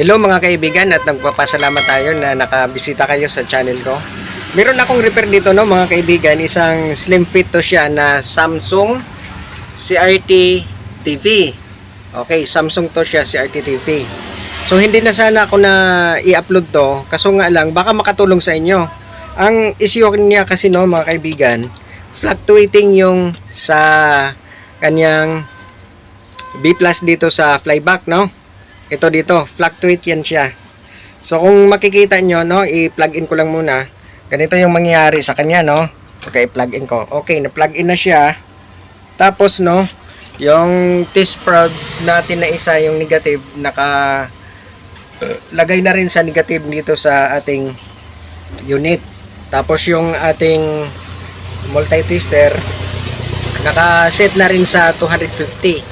Hello mga kaibigan at nagpapasalamat tayo na nakabisita kayo sa channel ko. Meron akong repair dito no mga kaibigan, isang slim fit to siya na Samsung CRT TV. Okay, Samsung to siya CRT TV. So hindi na sana ako na i-upload to, kaso nga lang baka makatulong sa inyo. Ang issue niya kasi no mga kaibigan, fluctuating yung sa kanyang B plus dito sa flyback no ito dito, fluctuate yan siya. So kung makikita nyo, no, i-plug in ko lang muna. Ganito yung mangyayari sa kanya, no. Okay, plug in ko. Okay, na-plug in na siya. Tapos, no, yung test probe natin na isa, yung negative, naka lagay na rin sa negative dito sa ating unit. Tapos yung ating multi-tester, naka-set na rin sa 250.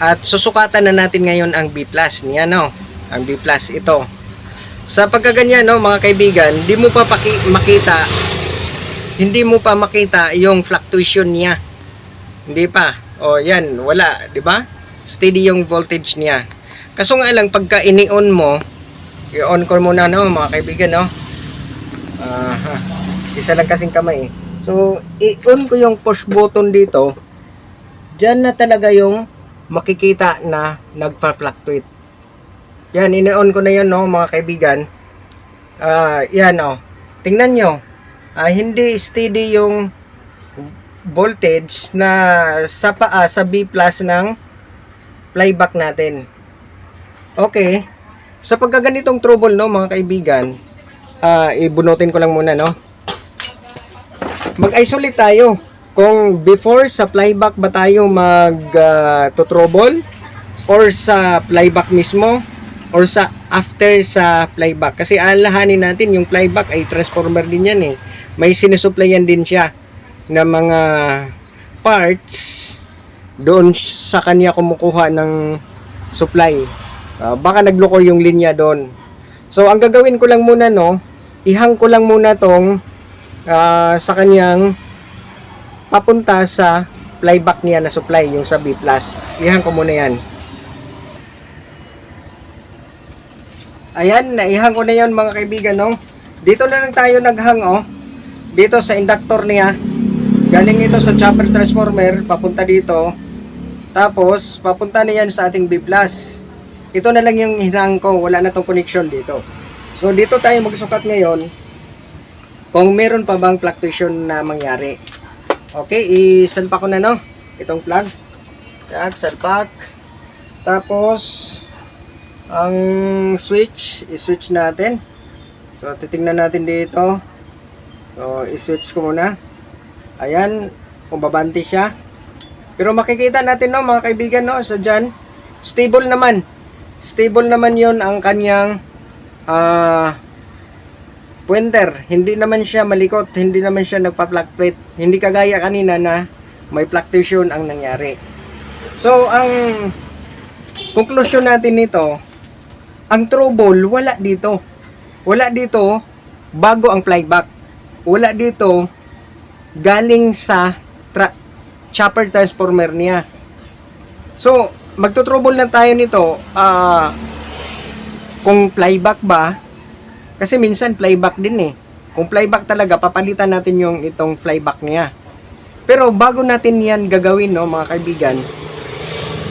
At susukatan na natin ngayon ang B+. Niya no, ang B+, ito. Sa pagkaganyan no, mga kaibigan, hindi mo pa makita hindi mo pa makita yung fluctuation niya. Hindi pa. O yan, wala, 'di ba? Steady yung voltage niya. Kaso nga lang pagka ini-on mo, i-on ko muna no, mga kaibigan no. Aha. Isa lang kasing kamay. eh. So, i-on ko yung push button dito. Diyan na talaga yung makikita na nagpa-fluctuate. Yan, ini-on ko na yan, no, mga kaibigan. Ah, yan, oh. Tingnan nyo. Ah, hindi steady yung voltage na sa paa, sa B plus ng flyback natin. Okay. Sa pagkaganitong trouble, no, mga kaibigan, ah, ibunutin ko lang muna, no. Mag-isolate tayo. Kung before sa flyback ba tayo mag uh, trouble or sa flyback mismo? Or sa after sa flyback? Kasi alahanin natin yung flyback ay transformer din yan eh. May sinusuplayan din siya ng mga parts doon sa kanya kumukuha ng supply. Ah, baka nagloko yung linya doon. So ang gagawin ko lang muna no ihang ko lang muna tong ah, sa kanyang papunta sa flyback niya na supply, yung sa B+. Ihan ko muna yan. Ayan, naihan ko na yan mga kaibigan, no? Dito na lang tayo naghang, oh. Dito sa inductor niya. Galing ito sa chopper transformer, papunta dito. Tapos, papunta na yan sa ating B+. Ito na lang yung hinang ko, wala na tong connection dito. So, dito tayo magsukat ngayon kung meron pa bang fluctuation na mangyari. Okay, isalpak ko na no. Itong plug. Yan, salpak. Tapos, ang switch, i-switch natin. So, titingnan natin dito. So, i-switch ko muna. Ayan, kung babanti siya. Pero makikita natin no, mga kaibigan no, sa dyan, stable naman. Stable naman yon ang kanyang ah pointer, hindi naman siya malikot, hindi naman siya nagpa-fluctuate. Hindi kagaya kanina na may fluctuation ang nangyari. So, ang conclusion natin nito, ang trouble wala dito. Wala dito bago ang flyback. Wala dito galing sa tra- chopper transformer niya. So, magto-trouble na tayo nito ah kung flyback ba kasi minsan flyback din eh. Kung flyback talaga, papalitan natin yung itong flyback niya. Pero bago natin yan gagawin, no, mga kaibigan,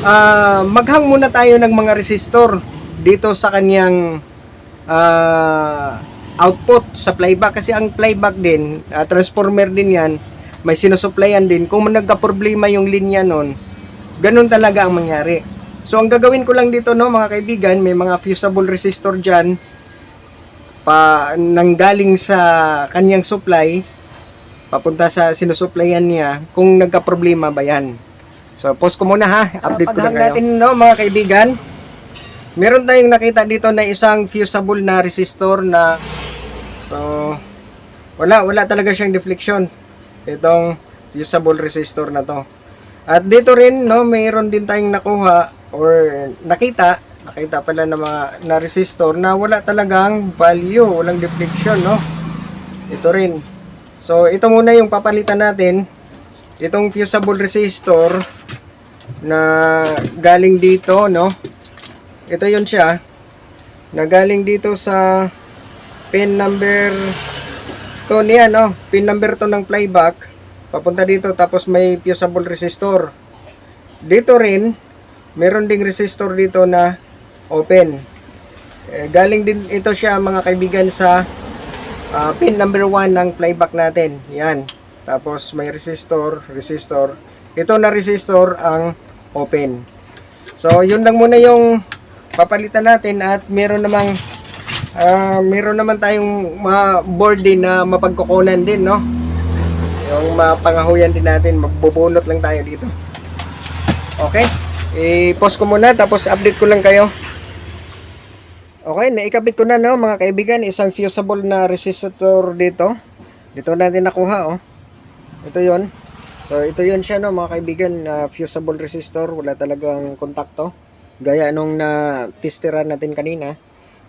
ah maghang muna tayo ng mga resistor dito sa kanyang ah, output sa flyback. Kasi ang flyback din, ah, transformer din yan, may sinusuplayan din. Kung nagka-problema yung linya nun, ganun talaga ang mangyari. So, ang gagawin ko lang dito, no, mga kaibigan, may mga fusible resistor dyan, pa nanggaling sa kanyang supply papunta sa sinusuplayan niya kung nagka-problema ba yan. So, post ko muna ha. Update ko lang kayo. natin no, mga kaibigan. Meron tayong nakita dito na isang fusible na resistor na so wala wala talaga siyang deflection. Itong fusible resistor na to. At dito rin no, mayroon din tayong nakuha or nakita nakita pala na mga na resistor na wala talagang value, walang deflection, no? Ito rin. So, ito muna yung papalitan natin. itong fusible resistor na galing dito, no? Ito yun siya na galing dito sa pin number to niya, no? Pin number to ng playback papunta dito tapos may fusible resistor. Dito rin meron ding resistor dito na open. Eh, galing din ito siya mga kaibigan sa ah, pin number 1 ng playback natin. Yan. Tapos may resistor, resistor. Ito na resistor ang open. So, yun lang muna yung papalitan natin at meron namang ah, meron naman tayong mga board din na mapagkukunan din, no? Yung mapangahuyan din natin, magbubunot lang tayo dito. Okay? I-pause ko muna tapos update ko lang kayo. Okay, naikabit ko na no mga kaibigan, isang fusible na resistor dito. Dito natin nakuha oh. Ito 'yon. So ito 'yon siya no mga kaibigan, na fusible resistor, wala talagang kontakto. Gaya nung na testeran natin kanina.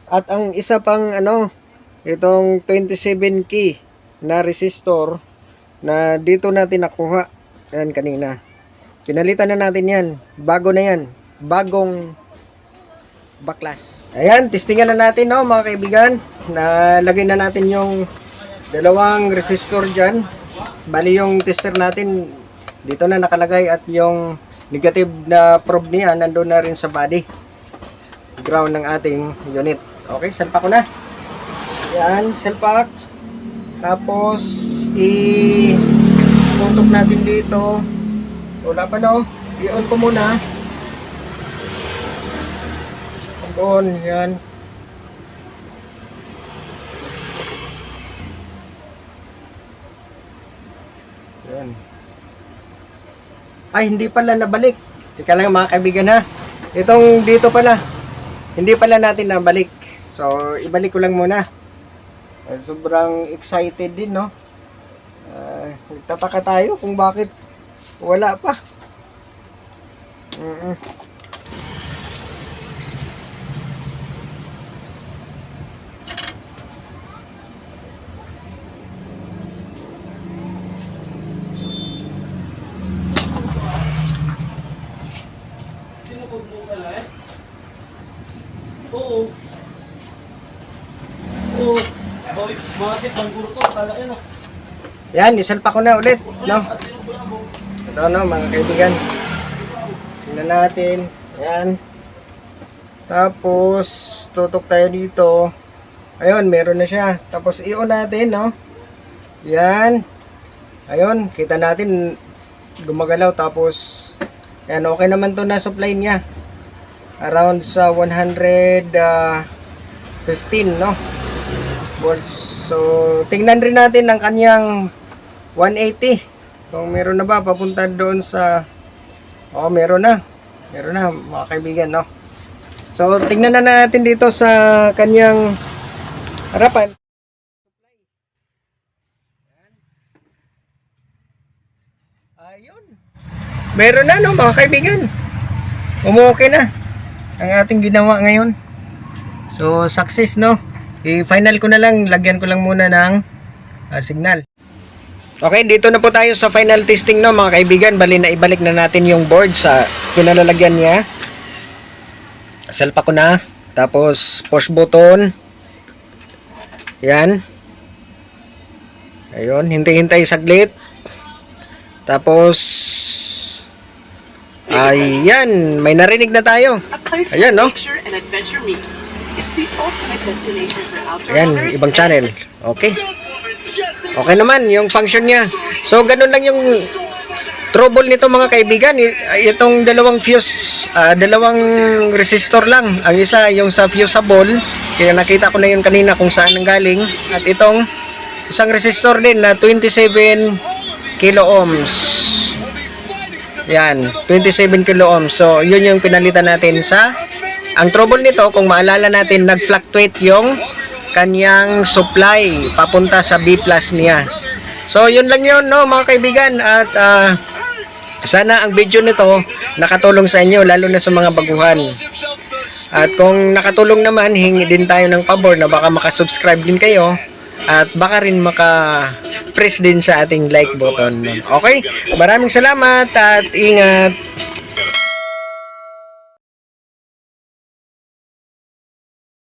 At ang isa pang ano, itong 27 key na resistor na dito natin nakuha yan kanina. Pinalitan na natin yan. Bago na yan. Bagong baklas. Ayan, testingan na natin no mga kaibigan. Nalagay na natin yung dalawang resistor dyan. Bali yung tester natin dito na nakalagay at yung negative na probe niya nandun na rin sa body ground ng ating unit. Okay, salpa ko na. Yan, salpak. Tapos i tutok natin dito. So, wala pa no. I-on ko muna. On, yan. Yan. Ay, hindi pala nabalik. Teka lang mga kaibigan ha. Itong dito pala. Hindi pala natin nabalik. So, ibalik ko lang muna. Eh, sobrang excited din, no? Uh, nagtataka tayo kung bakit wala pa. Mm-mm. Sinukod mo pala eh? Oo. Oo. Bakit, bakit bang gurto? Kala yun ah. Yan, isalpa ko na ulit, no? Ito, no, mga kaibigan. Tingnan natin. Yan. Tapos, tutok tayo dito. Ayun, meron na siya. Tapos, i-on natin, no? Yan. Ayun, kita natin gumagalaw. Tapos, yan, okay naman to na supply niya. Around sa 115, no? Volts. So, tingnan rin natin ang kanyang 180. Kung meron na ba, papunta doon sa... Oh, meron na. Meron na, mga kaibigan, no? So, tingnan na natin dito sa kanyang harapan. Ayun. Meron na, no, mga kaibigan. Umuokay na ang ating ginawa ngayon. So, success, no? I-final ko na lang, lagyan ko lang muna ng ah, signal. Okay, dito na po tayo sa final testing no mga kaibigan. Bali na ibalik na natin yung board sa pinalalagyan niya. Salpa ko na. Tapos push button. Yan. Ayun, hintay-hintay saglit. Tapos Ayan, may narinig na tayo. Ayan, no? Ayan, ibang channel. Okay. Okay naman, yung function niya. So, ganun lang yung trouble nito mga kaibigan. Itong dalawang fuse, ah, dalawang resistor lang. Ang isa, yung sa fusible. Kaya nakita ko na yun kanina kung saan ang galing. At itong isang resistor din na 27 kilo ohms. Yan, 27 kilo ohms. So, yun yung pinalitan natin sa ang trouble nito, kung maalala natin, nag-fluctuate yung kanyang supply papunta sa B plus niya. So, yun lang yun, no, mga kaibigan. At ah, sana ang video nito nakatulong sa inyo, lalo na sa mga baguhan. At kung nakatulong naman, hingi din tayo ng pabor na baka makasubscribe din kayo at baka rin maka press din sa ating like button. Okay? Maraming salamat at ingat.